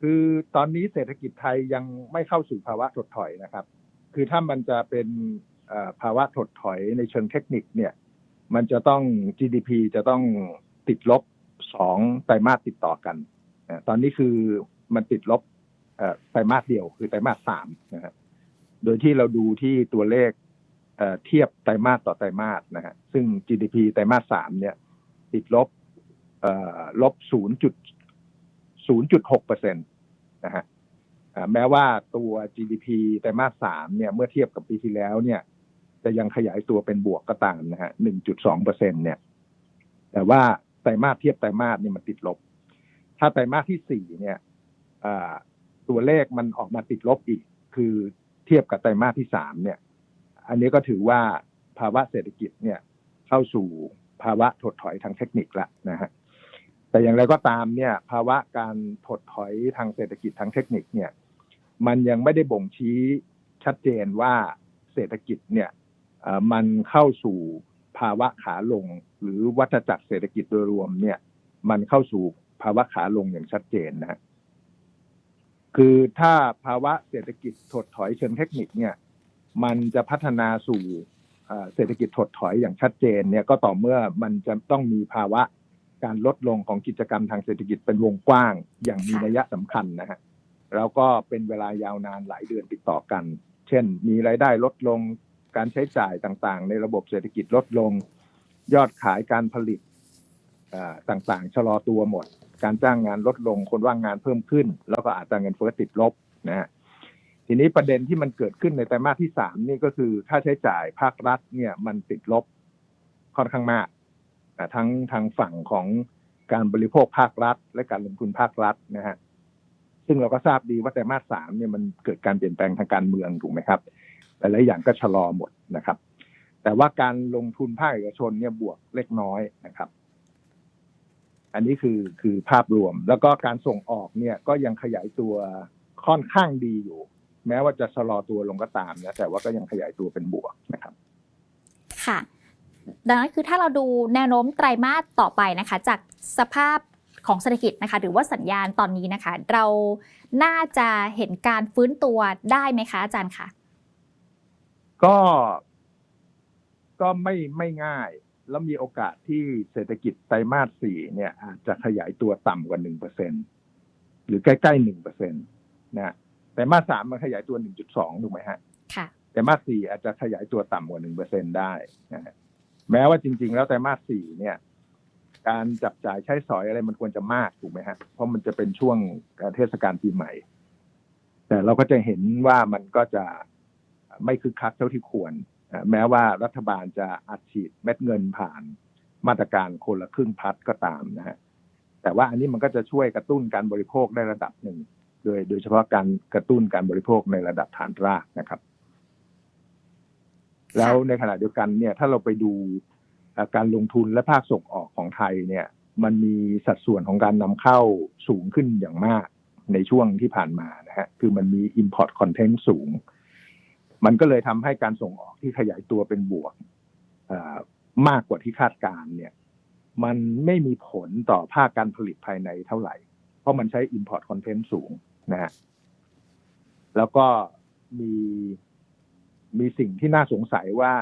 คือตอนนี้เศรษฐกิจไทยยังไม่เข้าสู่ภาวะถดถอยนะครับ คือถ้ามันจะเป็นภาวะถดถอยในเชิงเทคนิคเนี่ย มันจะต้อง GDP จะต้องติดลบสองไตรมาสติดต่อกัน ตอนนี้คือมันติดลบไตรมาสเดียวคือไตรมาสสามนะฮะโดยที่เราดูที่ตัวเลขเเทียบไตรมาสต่อไตรมาสนะฮะซึ่ง GDP ไตรมาสสามเนี่ย ติดลบลบศูนย์จุด ศูนย์จุดหกเปอร์เซ็นะฮะแม้ว่าตัว GDP ไตรมาสสามเนี่ยเมื่อเทียบกับปีที่แล้วเนี่ยจะยังขยายตัวเป็นบวกก็ตามนะฮะหนึ่งจุดสองเปอร์เซ็นเนี่ย แต่ว่าไตรมาสเทียบไตรมาสเนี่ยมันติดลบ ถ้าไตรมาสที่สี่เนี่ยตัวเลขมันออกมาติดลบอีก คือเทียบกับไตรมาสที่สามเนี่ย อันนี้ก็ถือว่าภาวะเศรษฐกิจเนี่ยเข้าสู่ภาวะถดถอยทางเทคนิคละนะฮะ แต่อย่างไรก็ตามเนี่ยภาวะการถดถอยทางเศรษฐกิจทางเทคนิคเนี่ยมันยังไม่ได้บ่งชี้ชัดเจนว่าเศรษฐกิจเนี่ยมันเข้าสู่ภาวะขาลง หรือวัฏจักรเศรษฐกิจโดยรวมเนี่ยมันเข้าสู่ภาวะขาลงอย่างชัดเจนนะคือถ้าภาวะเศรษฐกิจถดถอยเชิงเทคนิคเนี่ยมันจะพัฒนาสู่เศรษฐกิจถดถอยอย่างชัดเจนเนี่ยก็ต่อเมื่อมันจะต้องมีภาวะ การลดลงของกิจกรรมทางเศรษฐกิจเป็นวงกว้าง อย่างมีนัยสำคัญนะฮะแล้วก็เป็นเวลายาวนานหลายเดือนติดต่อกัน เช่น มีรายได้ลดลงการใช้จ่ายต่างๆ ในระบบเศรษฐกิจลดลง ยอดขายการผลิตเอ่อต่างๆ ชะลอตัวหมด การจ้างงานลดลงคนว่างงานเพิ่มขึ้น แล้วก็อัตราเงินเฟ้อติดลบนะฮะทีนี้ประเด็นที่มันเกิดขึ้นในไตรมาสที่สามนี่ก็คือค่าใช้จ่ายภาครัฐเนี่ยมันติดลบค่อนข้างมากอ่า ทั้งทางฝั่งของการบริโภคภาครัฐ และการลงทุนภาครัฐนะฮะซึ่งเราก็ทราบดีว่าไตรมาสสามเนี่ยมันเกิดการเปลี่ยนแปลงทางการเมืองถูกไหมครับแต่หลายอย่างก็ชะลอหมดนะครับ แต่ว่าการลงทุนภาคเอกชนเนี่ยบวกเล็กน้อยนะครับ อันนี้คือคือภาพรวม แล้วก็การส่งออกเนี่ยก็ยังขยายตัวค่อนข้างดีอยู่ แม้ว่าจะชะลอตัวลงก็ตามนะแต่ว่าก็ยังขยายตัวเป็นบวกนะครับ ค่ะ ดังนั้นคือถ้าเราดูแนวโน้มไตรมาสต่อไปนะคะ จากสภาพของเศรษฐกิจนะคะ หรือว่าสัญญาณตอนนี้นะคะ เราน่าจะเห็นการฟื้นตัวได้ไหมคะอาจารย์คะก็ก็ไม่ไม่ง่าย แล้วมีโอกาสที่เศรษฐกิจไตรมาสสี่เนี่ย อาจจะขยายตัวต่ำกว่าหนึ่งเปอร์เซ็นหรือใกล้ๆหนึ่งเปอร์เซ็นตนะไตรมาสสามมันขยายตัวหนึ่งจุดสองถูกไหมฮะค่ะไตรมาสสี่อาจจะขยายตัวต่ำกว่าหนึ่งเปอร์เซ็นได้นะฮะ แม้ว่าจริง ๆ แล้วไตรมาสสี่เนี่ย การจับจ่ายใช้สอยอะไรมันควรจะมากถูกไหมฮะ เพราะมันจะเป็นช่วงเทศกาลปีใหม่ แต่เราก็จะเห็นว่ามันก็จะไม่คึกคักเท่าที่ควร แม้ว่ารัฐบาลจะอัดฉีดเม็ดเงินผ่านมาตรการคนละครึ่งพัดก็ตามนะฮะแต่ว่าอันนี้มันก็จะช่วยกระตุ้นการบริโภคได้ระดับหนึ่ง โดยโดยเฉพาะการกระตุ้นการบริโภคในระดับฐานรากนะครับ แล้วในขณะเดียวกันเนี่ยถ้าเราไปดูการลงทุนและภาคส่งออกของไทยเนี่ย มันมีสัดส่วนของการนำเข้าสูงขึ้นอย่างมากในช่วงที่ผ่านมานะฮะคือมันมี import content สูง มันก็เลยทำให้การส่งออกที่ขยายตัวเป็นบวกมากกว่าที่คาดการ์เนี่ย มันไม่มีผลต่อภาคการผลิตภายในเท่าไหร่ เพราะมันใช้ import content สูงนะฮะแล้วก็มี มีสิ่งที่น่าสงสัยว่า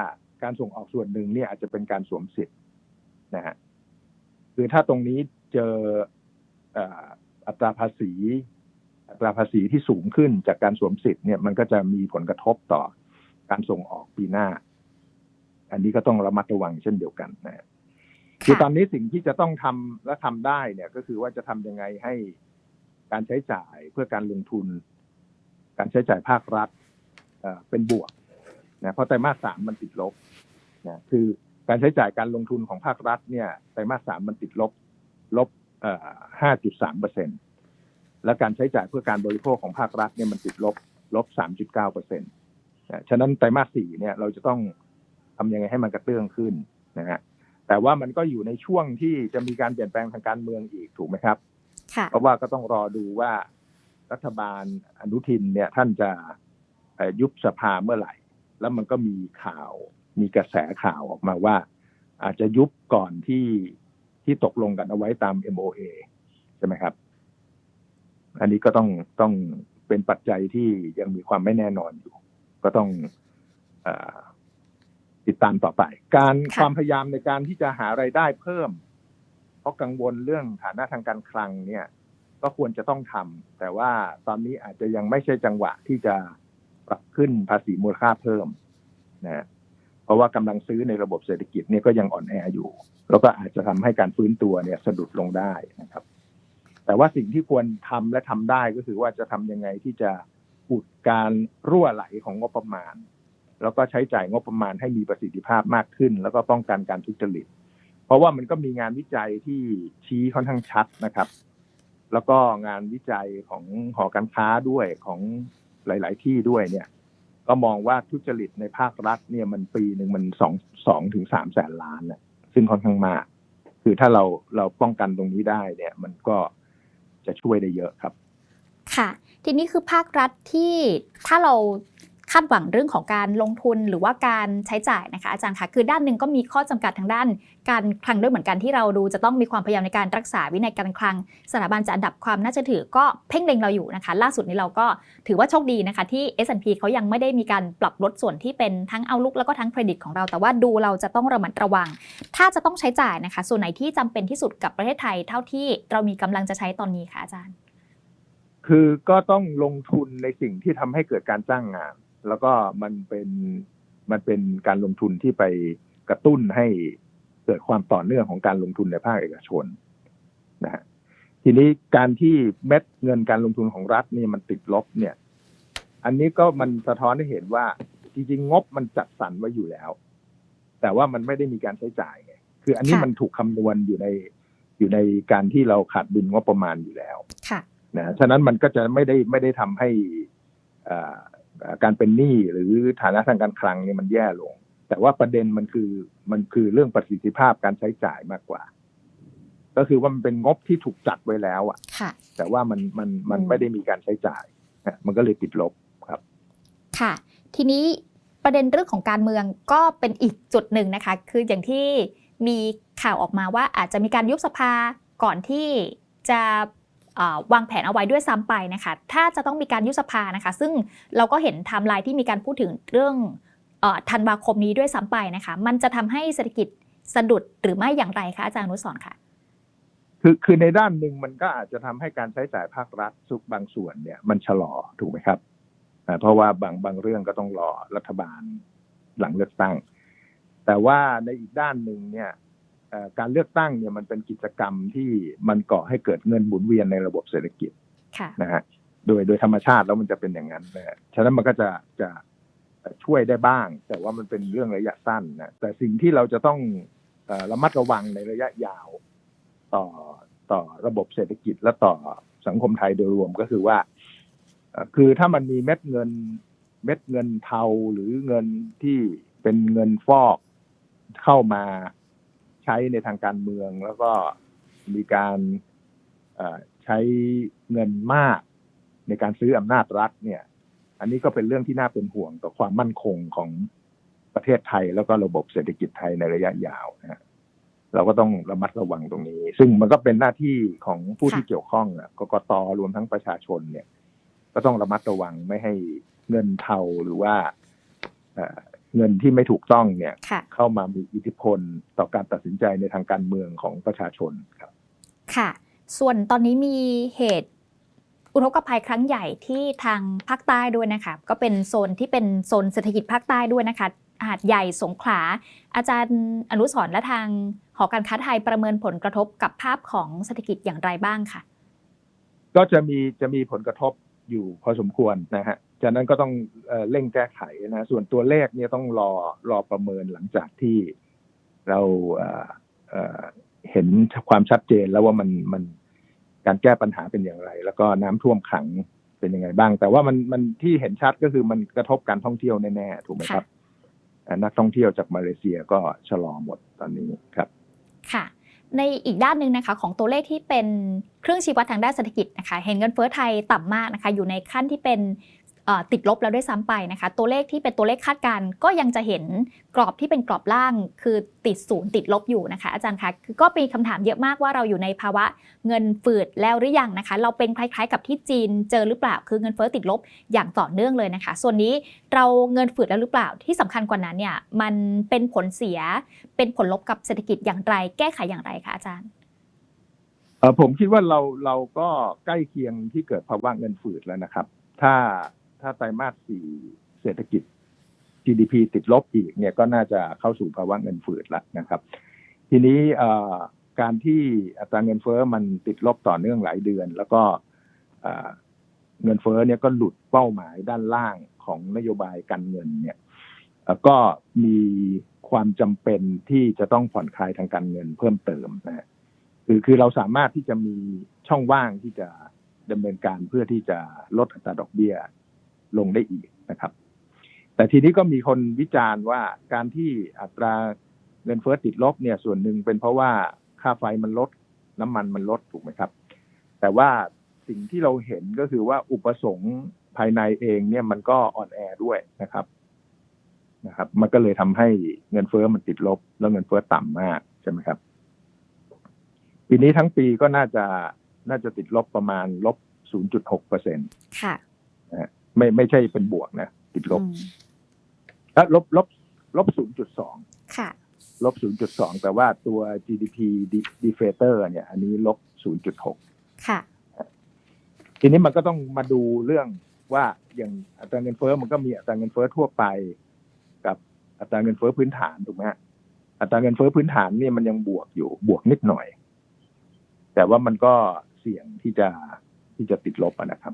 การส่งออกส่วนหนึ่งเนี่ยอาจจะเป็นการสวมสิทธิ์นะฮะคือถ้าตรงนี้เจออัตราภาษี อัตราภาษีที่สูงขึ้นจากการสวมสิทธิ์เนี่ยมันก็จะมีผลกระทบต่อการส่งออกปีหน้า อันนี้ก็ต้องระมัดระวังเช่นเดียวกันนะฮะคือตอนนี้สิ่งที่จะต้องทำและทำได้เนี่ยก็คือว่าจะทำยังไงให้การใช้จ่ายเพื่อการลงทุน การใช้จ่ายภาครัฐเป็นบวก นะเพราะไตรมาสสามมันติดลบนะคือการใช้จ่ายการลงทุนของภาครัฐเนี่ยไตรมาสสามมันติดลบลบห้าจุดสามเปอร์เซ็นและการใช้จ่ายเพื่อการบริโภคของภาครัฐเนี่ยมันติดลบลบสามจุดเก้าเปอร์เซ็นต์ฉะนั้นไตรมาสสี่เนี่ยเราจะต้องทำยังไงให้มันกระเตื้องขึ้นนะฮะแต่ว่ามันก็อยู่ในช่วงที่จะมีการเปลี่ยนแปลงทางการเมืองอีกถูกไหมครับค่ะเพราะว่าก็ต้องรอดูว่ารัฐบาลอนุทินเนี่ยท่านจะเอ่อยุบสภาเมื่อไหร่ แล้วมันก็มีข่าว มีกระแสข่าวออกมาว่า อาจจะยุบก่อนที่ที่ตกลงกันเอาไว้ตาม MOA ใช่ไหมครับ อันนี้ก็ต้องต้องเป็นปัจจัยที่ยังมีความไม่แน่นอนอยู่ ก็ต้องเออติดตามต่อไป การค่ะความพยายามในการที่จะหาไรายได้เพิ่ม เพราะกังวลเรื่องฐานะทางการคลังเนี่ย ก็ควรจะต้องทำแต่ว่าตอนนี้อาจจะยังไม่ใช่จังหวะที่จะ ปรับขึ้นภาษีมูลค่าเพิ่มนะเพราะว่ากำลังซื้อในระบบเศรษฐกิจเนี่ยก็ยังอ่อนแออยู่ แล้วก็อาจจะทำให้การฟื้นตัวเนี่ยสะดุดลงได้นะครับ แต่ว่าสิ่งที่ควรทำและทำได้ก็คือว่าจะทำยังไงที่จะอุดการรั่วไหลของงบประมาณ แล้วก็ใช้จ่ายงบประมาณให้มีประสิทธิภาพมากขึ้น แล้วก็ป้องกันการทุจริต เพราะว่ามันก็มีงานวิจัยที่ชี้ค่อนข้างชัดนะครับ แล้วก็งานวิจัยของหอการค้าด้วยของ หลาย ๆ ที่ด้วยเนี่ย ก็มองว่าทุจริตในภาครัฐเนี่ยมันปีหนึ่งมันสองสองถึงสามแสนล้านน่ะซึ่งค่อนข้างมาก คือถ้าเราเราป้องกันตรงนี้ได้เนี่ย มันก็จะช่วยได้เยอะครับ ค่ะ ทีนี้คือภาครัฐที่ถ้าเรา คาดหวังเรื่องของการลงทุนหรือว่าการใช้จ่ายนะคะอาจารย์คะคือด้านหนึ่งก็มีข้อจำกัดทางด้าน การคลังด้วยเหมือนกันที่เราดูจะต้องมีความพยายามในการรักษาวินัยการคลังสถาบันจะอันดับความน่าเชื่อถือก็เพ่งเล็งเราอยู่นะคะ ล่าสุดนี้เราก็ถือว่าโชคดีนะคะที่ S&P เขายังไม่ได้มีการปรับลดส่วนที่เป็นทั้งเอาลุกแล้วก็ทั้งเครดิตของเรา แต่ว่าดูเราจะต้องระมัดระวัง ถ้าจะต้องใช้จ่ายนะคะ ส่วนไหนที่จำเป็นที่สุดกับประเทศไทย เท่าที่เรามีกำลังจะใช้ตอนนี้คะอาจารย์ คือก็ต้องลงทุนในสิ่งที่ทำให้เกิดการจ้างงาน แล้วก็มันเป็นมันเป็นการลงทุนที่ไปกระตุ้นให้เกิดความต่อเนื่องของการลงทุนในภาคเอกชนนะฮะทีนี้การที่เม็ดเงินการลงทุนของรัฐนี่มันติดลบเนี่ย อันนี้ก็มันสะท้อนให้เห็นว่าจริงๆงบมันจัดสรรไว้อยู่แล้ว แต่ว่ามันไม่ได้มีการใช้จ่ายไงคืออันนี้ค่ะมันถูกคำนวณอยู่ในอยู่ในการที่เราขาดดุลงบประมาณอยู่แล้ว ค่ะ นะ ฉะนั้นมันก็จะไม่ได้ไม่ได้ทำให้อ่าอ่า การเป็นหนี้หรือฐานะทางการคลังเนี่ยมันแย่ลง แต่ว่าประเด็นมันคือมันคือเรื่องประสิทธิภาพการใช้จ่ายมากกว่า ก็คือว่ามันเป็นงบที่ถูกจัดไว้แล้วอะค่ะแต่ว่ามันมันมันอืมไม่ได้มีการใช้จ่ายนะมันก็เลยติดลบครับ ค่ะ ทีนี้ประเด็นเรื่องของการเมืองก็เป็นอีกจุดหนึ่งนะคะ คืออย่างที่มีข่าวออกมาว่าอาจจะมีการยุบสภาก่อนที่จะเอ่อ วางแผนเอาไว้ด้วยซ้ำไปนะคะ ถ้าจะต้องมีการยุบสภานะคะ ซึ่งเราก็เห็นไทม์ไลน์ที่มีการพูดถึงเรื่องธันวาคมนี้ด้วยซ้ำไปนะคะ มันจะทำให้เศรษฐกิจสะดุดหรือไม่อย่างไรคะอาจารย์นุสรณ์ค่ะ คือคือในด้านหนึ่งมันก็อาจจะทำให้การใช้จ่ายภาครัฐสุกบางส่วนเนี่ย มันชะลอถูกไหมครับเพราะว่าบางบางเรื่องก็ต้องรอรัฐบาลหลังเลือกตั้ง แต่ว่าในอีกด้านหนึ่งเนี่ย การเลือกตั้งเนี่ยมันเป็นกิจกรรมที่มันก่อให้เกิดเงินหมุนเวียนในระบบเศรษฐกิจค่ะนะฮะโดยโดยธรรมชาติแล้วมันจะเป็นอย่างนั้นนะฮะฉะนั้นมันก็จะจะช่วยได้บ้าง แต่ว่ามันเป็นเรื่องระยะสั้นนะแต่สิ่งที่เราจะต้องเอ่อระมัดระวังในระยะยาว ต่อต่อระบบเศรษฐกิจและต่อสังคมไทยโดยรวมก็คือว่าเอ่อคือถ้ามันมีเม็ดเงินเม็ดเงินเทาหรือเงินที่เป็นเงินฟอกเข้ามา ใช้ในทางการเมือง แล้วก็มีการใช้เงินมากในการซื้ออำนาจรัฐเนี่ย อันนี้ก็เป็นเรื่องที่น่าเป็นห่วงต่อความมั่นคงของประเทศไทย แล้วก็ระบบเศรษฐกิจไทยในระยะยาวนะฮะเราก็ต้องระมัดระวังตรงนี้ ซึ่งมันก็เป็นหน้าที่ของผู้ที่เกี่ยวข้องอะกกตรวมทั้งประชาชนเนี่ย ก็ต้องระมัดระวังไม่ให้เงินเทาหรือว่า เอ่อเงินที่ไม่ถูกต้องเนี่ยค่ะเข้ามามีอิทธิพลต่อการตัดสินใจในทางการเมืองของประชาชนครับ ค่ะ ส่วนตอนนี้มีเหตุอุทกภัยครั้งใหญ่ที่ทางภาคใต้ด้วยนะคะ ก็เป็นโซนที่เป็นโซนเศรษฐกิจภาคใต้ด้วยนะคะหาดใหญ่สงขลา อาจารย์อนุสรณ์และทางหอการค้าไทยประเมินผลกระทบกับภาพของเศรษฐกิจอย่างไรบ้างค่ะก็จะมีจะมีผลกระทบอยู่พอสมควรนะฮะ จากนั้นก็ต้องเอ่อเร่งแก้ไขนะส่วนตัวเลขเนี่ยต้องรอรอประเมินหลังจากที่เราเอ่อเอ่อเห็นความชัดเจนแล้วว่ามันมันการแก้ปัญหาเป็นอย่างไร แล้วก็น้ำท่วมขังเป็นยังไงบ้าง แต่ว่ามันมันที่เห็นชัดก็คือมันกระทบการท่องเที่ยวแน่ๆถูกไหมครับอ่านักท่องเที่ยวจากมาเลเซียก็ชะลอหมดตอนนี้ครับค่ะ ในอีกด้านหนึ่งนะคะ ของตัวเลขที่เป็นเครื่องชี้วัดทางด้านเศรษฐกิจนะคะ เห็นเงินเฟ้อไทยต่ำมากนะคะ อยู่ในขั้นที่เป็นเอ่อ ติดลบแล้วด้วยซ้ำไปนะคะ ตัวเลขที่เป็นตัวเลขคาดการณ์ก็ยังจะเห็นกรอบที่เป็นกรอบล่าง คือติดศูนย์ติดลบอยู่นะคะ อาจารย์คะคือก็มีคำถามเยอะมากว่าเราอยู่ในภาวะเงินฝืดแล้วหรือยังนะคะ เราเป็นคล้ายๆ กับที่จีนเจอหรือเปล่า คือเงินเฟ้อติดลบอย่างต่อเนื่องเลยนะคะ ส่วนนี้เราเงินฝืดแล้วหรือเปล่าที่สำคัญกว่านั้นเนี่ยมันเป็นผลเสียเป็นผลลบกับเศรษฐกิจอย่างไร แก้ไขอย่างไรคะอาจารย์ผมคิดว่าเราเราก็ใกล้เคียงที่เกิดภาวะเงินฝืดแล้วนะครับ ถ้า ถ้าไตรมาสสี่เศรษฐกิจ GDP ติดลบอีกเนี่ยก็น่าจะเข้าสู่ภาวะเงินฝืดแล้วนะครับ ทีนี้การที่อัตราเงินเฟ้อมันติดลบต่อเนื่องหลายเดือน แล้วก็เงินเฟ้อเนี่ยก็หลุดเป้าหมายด้านล่างของนโยบายการเงินเนี่ยก็มีความจำเป็นที่จะต้องผ่อนคลายทางการเงินเพิ่มเติมนะคือคือเราสามารถที่จะมีช่องว่างที่จะดำเนินการเพื่อที่จะลดอัตราดอกเบี้ย ลงได้อีกนะครับ แต่ทีนี้ก็มีคนวิจารณ์ว่าการที่อัตราเงินเฟ้อติดลบเนี่ยส่วนหนึ่งเป็นเพราะว่าค่าไฟมันลด น้ำมันมันลดถูกไหมครับ แต่ว่าสิ่งที่เราเห็นก็คือว่าอุปสงค์ภายในเองเนี่ยมันก็อ่อนแอด้วยนะครับนะครับ มันก็เลยทำให้เงินเฟ้อมันติดลบ แล้วเงินเฟ้อต่ำมากใช่ไหมครับ ปีนี้ทั้งปีก็น่าจะน่าจะติดลบประมาณลบ 0.6เปอร์เซ็นต์ค่ะ ไม่ไม่ใช่เป็นบวกนะ ติดลบอืมแล้วลบลบลบ0.2ค่ะ ลบ0.2แต่ว่าตัว GDP de- deflator เนี่ย อันนี้ลบ0.6ค่ะ ทีนี้มันก็ต้องมาดูเรื่องว่าอย่างอัตราเงินเฟ้อมันก็มีอัตราเงินเฟ้อทั่วไป กับอัตราเงินเฟ้อพื้นฐานถูกไหมฮะอัตราเงินเฟ้อพื้นฐานเนี่ยมันยังบวกอยู่บวกนิดหน่อย แต่ว่ามันก็เสี่ยงที่จะที่จะติดลบอะนะครับ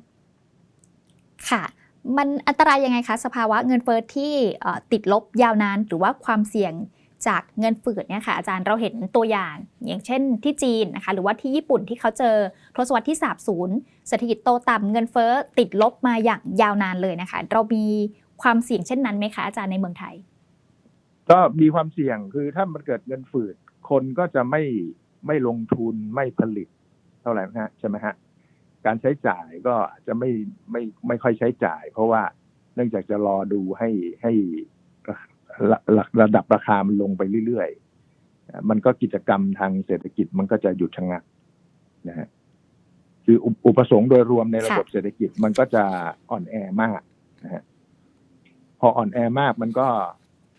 ค่ะ มันอันตรายยังไงคะ สภาวะเงินเฟ้อที่ติดลบยาวนาน หรือว่าความเสี่ยงจากเงินฝืดเนี่ยค่ะอาจารย์เราเห็นตัวอย่าง อย่างเช่นที่จีนนะคะหรือว่าที่ญี่ปุ่นที่เขาเจอทศวรรษที่สาบศูนย์เศรษฐกิจโตต่ำเงินเฟ้อติดลบมาอย่างยาวนานเลยนะคะ เรามีความเสี่ยงเช่นนั้นไหมคะอาจารย์ในเมืองไทย ก็มีความเสี่ยงคือถ้ามันเกิดเงินฝืด คนก็จะไม่ไม่ลงทุนไม่ผลิตเท่าไหร่นะฮะใช่ไหมฮะ การใช้จ่ายก็อาจจะไม่ไม่ไม่ค่อยใช้จ่าย เพราะว่าเนื่องจากจะรอดูให้ให้ระระระดับราคามันลงไปเรื่อยๆอะมันก็กิจกรรมทางเศรษฐกิจมันก็จะหยุดชะงักนะฮะคืออุปอุปสงค์โดยรวมในระบบเศรษฐกิจมันก็จะอ่อนแอมากนะฮะพออ่อนแอมากมันก็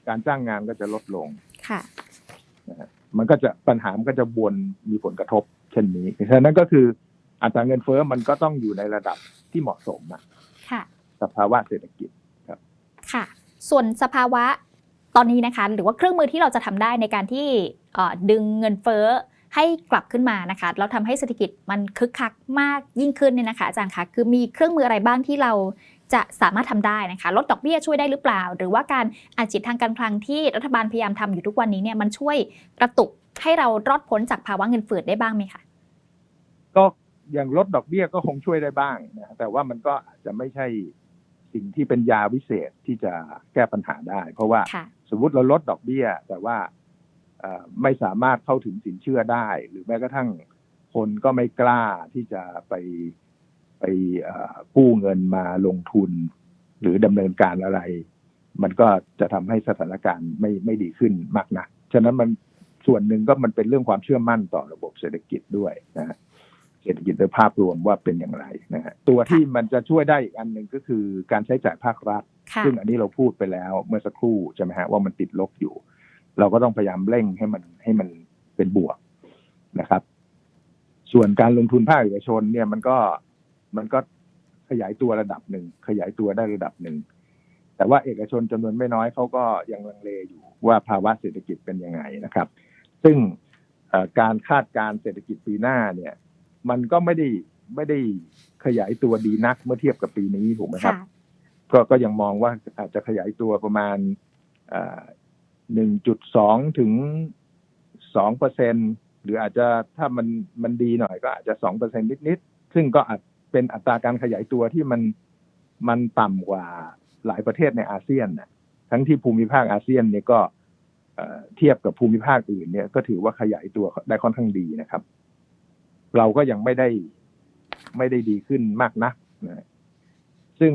การจ้างงานก็จะลดลงค่ะมันก็จะปัญหามันก็จะวนมีผลกระทบ เช่นนี้ฉะนั้นก็คือ อัตราเงินเฟ้อมันก็ต้องอยู่ในระดับที่เหมาะสมอะค่ะ สภาวะเศรษฐกิจค่ะ ส่วนสภาวะตอนนี้นะคะ หรือว่าเครื่องมือที่เราจะทำได้ในการที่เอ่อดึงเงินเฟ้อให้กลับขึ้นมานะคะเราทำให้เศรษฐกิจมันคึกคักมากยิ่งขึ้นเนี่ยนะคะอาจารย์คะคือมีเครื่องมืออะไรบ้างที่เราจะสามารถทำได้นะคะ ลดดอกเบี้ยช่วยได้หรือเปล่า หรือว่าการอาจิตทางการคลังที่รัฐบาลพยายามทำอยู่ทุกวันนี้เนี่ยมันช่วยกระตุกให้เรารอดพ้นจากภาวะเงินฝืดได้บ้างไหมคะก็ อย่างลดดอกเบี้ยก็คงช่วยได้บ้างนะแต่ว่ามันก็อาจจะไม่ใช่สิ่งที่เป็นยาวิเศษที่จะแก้ปัญหาได้ เพราะว่าค่ะสมมุติเราลดดอกเบี้ย แต่ว่าเอ่อไม่สามารถเข้าถึงสินเชื่อได้ หรือแม้กระทั่งคนก็ไม่กล้าที่จะไปไปเอ่อกู้เงินมาลงทุน หรือดำเนินการอะไร มันก็จะทำให้สถานการณ์ไม่ไม่ดีขึ้นมากนะฉะนั้นมันส่วนหนึ่งก็มันเป็นเรื่องความเชื่อมั่นต่อระบบเศรษฐกิจด้วยนะฮะ เศรษฐกิจโดยภาพรวมว่าเป็นอย่างไรนะฮะตัวที่มันจะช่วยได้อีกอันหนึ่งก็คือการใช้จ่ายภาครัฐค่ะซึ่งอันนี้เราพูดไปแล้วเมื่อสักครู่ใช่ไหมฮะว่ามันติดลบอยู่ เราก็ต้องพยายามเร่งให้มันให้มันเป็นบวกนะครับ ส่วนการลงทุนภาคเอกชนเนี่ยมันก็มันก็ขยายตัวระดับหนึ่งขยายตัวได้ระดับหนึ่งแต่ว่าเอกชนจำนวนไม่น้อยเขาก็ยังลังเลอยู่ว่าภาวะเศรษฐกิจเป็นยังไงนะครับ ซึ่งเอ่อการคาดการณ์เศรษฐกิจปีหน้าเนี่ย มันก็ไม่ได้ไม่ได้ขยายตัวดีนักเมื่อเทียบกับปีนี้ถูกไหมครับค่ะก็ก็ยังมองว่าอาจจะขยายตัวประมาณหนึ่งจุดสองถึงสองเปอร์เซ็นหรืออาจจะถ้ามันมันดีหน่อยก็อาจจะสองเปอร์เซ็นนิดๆซึ่งก็อาจเป็นอัตราการขยายตัวที่มันมันต่ำกว่าหลายประเทศในอาเซียนนะทั้งที่ภูมิภาคอาเซียนเนี่ยก็เอ่อเทียบกับภูมิภาคอื่นเนี่ยก็ถือว่าขยายตัวได้ค่อนข้างดีนะครับ เราก็ยังไม่ได้ไม่ได้ดีขึ้นมากนักนะซึ่ง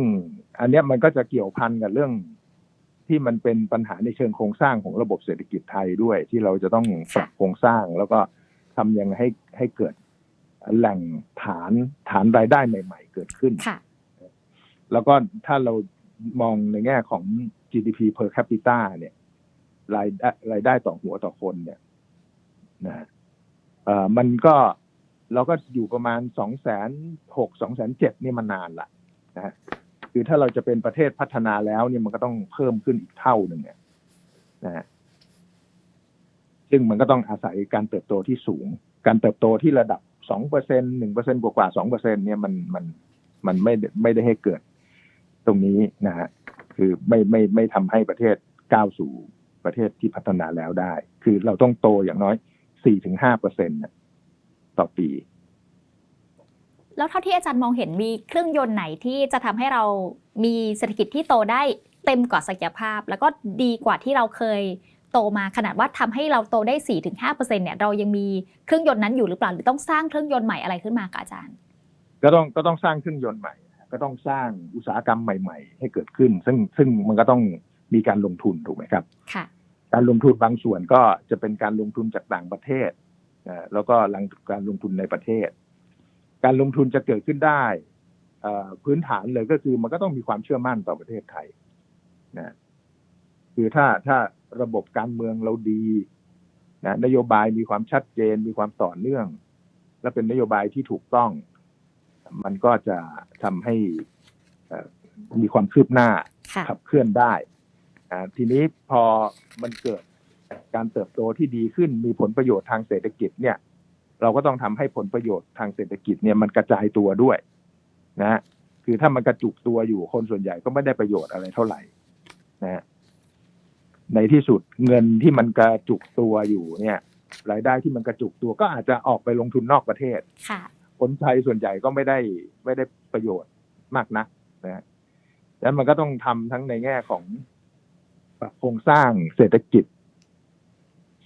อันเนี้ยมันก็จะเกี่ยวพันกับเรื่องที่มันเป็นปัญหาในเชิงโครงสร้างของระบบเศรษฐกิจไทยด้วย ที่เราจะต้องปรับโครงสร้างแล้วก็ทำยังไงให้ให้เกิดแหล่งฐานฐานรายได้ใหม่ ๆ เกิดขึ้นค่ะแล้วก็ถ้าเรามองในแง่ของ GDP per capita เนี่ย รายได้รายได้ต่อหัวต่อคนเนี่ยนะเอ่อมันก็ เราก็อยู่ประมาณสองแสนหกสองแสนเจ็ดนี่มานานละนะฮะคือถ้าเราจะเป็นประเทศพัฒนาแล้วเนี่ยมันก็ต้องเพิ่มขึ้นอีกเท่าหนึ่งเนี่ยนะฮะซึ่งมันก็ต้องอาศัยการเติบโตที่สูง การเติบโตที่ระดับสองเปอร์เซ็นหนึ่งเปอร์เซ็นกว่าสองเปอร์เซ็นเนี่ยมันมันมันไม่ได้ไม่ได้ให้เกิดตรงนี้นะฮะคือไม่ไม่ไม่ทำให้ประเทศก้าวสู่ประเทศที่พัฒนาแล้วได้ คือเราต้องโตอย่างน้อยสี่ถึงห้าเปอร์เซ็นต์ ต่อปี แล้วเท่าที่อาจารย์มองเห็นมีเครื่องยนต์ไหนที่จะทำให้เรามีเศรษฐกิจที่โตได้เต็มกว่าศักยภาพ แล้วก็ดีกว่าที่เราเคยโตมาขนาดว่าทำให้เราโตได้4-5%เนี่ยเรายังมีเครื่องยนต์นั้นอยู่หรือเปล่าหรือต้องสร้างเครื่องยนต์ใหม่อะไรขึ้นมาคะอาจารย์ ก็ต้องก็ต้องสร้างเครื่องยนต์ใหม่ ก็ต้องสร้างอุตสาหกรรมใหม่ ๆ ให้เกิดขึ้น ซึ่งซึ่งมันก็ต้องมีการลงทุนถูกไหมครับ ค่ะ การลงทุนบางส่วนก็จะเป็นการลงทุนจากต่างประเทศเอ่อ แล้วก็หลังการลงทุนในประเทศ การลงทุนจะเกิดขึ้นได้เอ่อพื้นฐานเลยก็คือมันก็ต้องมีความเชื่อมั่นต่อประเทศไทยนะคือถ้าถ้าระบบการเมืองเราดีนะนโยบายมีความชัดเจน มีความต่อเนื่อง และเป็นนโยบายที่ถูกต้อง มันก็จะทำให้เอ่อมีความคืบหน้าค่ะขับเคลื่อนได้อ่าทีนี้พอมันเกิด การเติบโตที่ดีขึ้นมีผลประโยชน์ทางเศรษฐกิจเนี่ย เราก็ต้องทำให้ผลประโยชน์ทางเศรษฐกิจเนี่ยมันกระจายตัวด้วย นะฮะคือถ้ามันกระจุกตัวอยู่คนส่วนใหญ่ก็ไม่ได้ประโยชน์อะไรเท่าไหร่นะฮะในที่สุดเงินที่มันกระจุกตัวอยู่เนี่ย รายได้ที่มันกระจุกตัวก็อาจจะออกไปลงทุนนอกประเทศค่ะคนไทยส่วนใหญ่ก็ไม่ได้ไม่ได้ประโยชน์มากนักนะฮะดังนั้นมันก็ต้องทำทั้งในแง่ของปรับโครงสร้างเศรษฐกิจ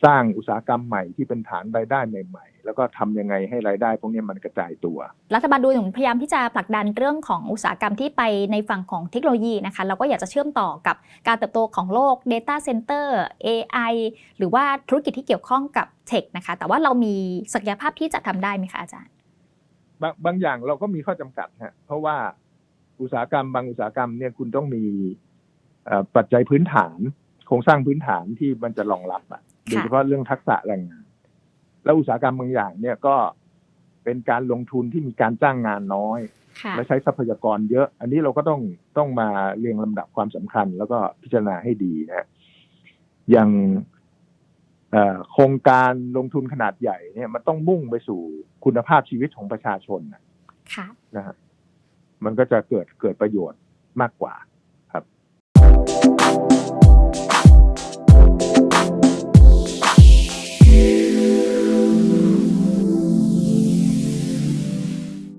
สร้างอุตสาหกรรมใหม่ที่เป็นฐานรายได้ใหม่ๆ แล้วก็ทำยังไงให้รายได้พวกนี้มันกระจายตัว รัฐบาลดูอย่างพยายามที่จะผลักดันเรื่องของอุตสาหกรรมที่ไปในฝั่งของเทคโนโลยีนะคะเราก็อยากจะเชื่อมต่อกับการเติบโตของโลก Data Center AI หรือว่าธุรกิจที่เกี่ยวข้องกับเทคนะคะ แต่ว่าเรามีศักยภาพที่จะทำได้ไหมคะอาจารย์บางบางอย่างเราก็มีข้อจำกัดฮะเพราะว่าอุตสาหกรรมบางอุตสาหกรรมเนี่ยคุณต้องมีเอ่อปัจจัยพื้นฐานโครงสร้างพื้นฐานที่มันจะรองรับอะ โดยเฉพาะเรื่องทักษะแรงงาน แล้วอุตสาหกรรมบางอย่าง เนี่ยก็เป็นการลงทุนที่มีการจ้างงานน้อยค่ะและใช้ทรัพยากรเยอะ อันนี้เราก็ต้องต้องมาเรียงลำดับความสำคัญ แล้วก็พิจารณาให้ดีนะฮะอย่างเอ่อโครงการลงทุนขนาดใหญ่เนี่ย มันต้องมุ่งไปสู่คุณภาพชีวิตของประชาชนนะค่ะนะฮะมันก็จะเกิดเกิดประโยชน์มากกว่า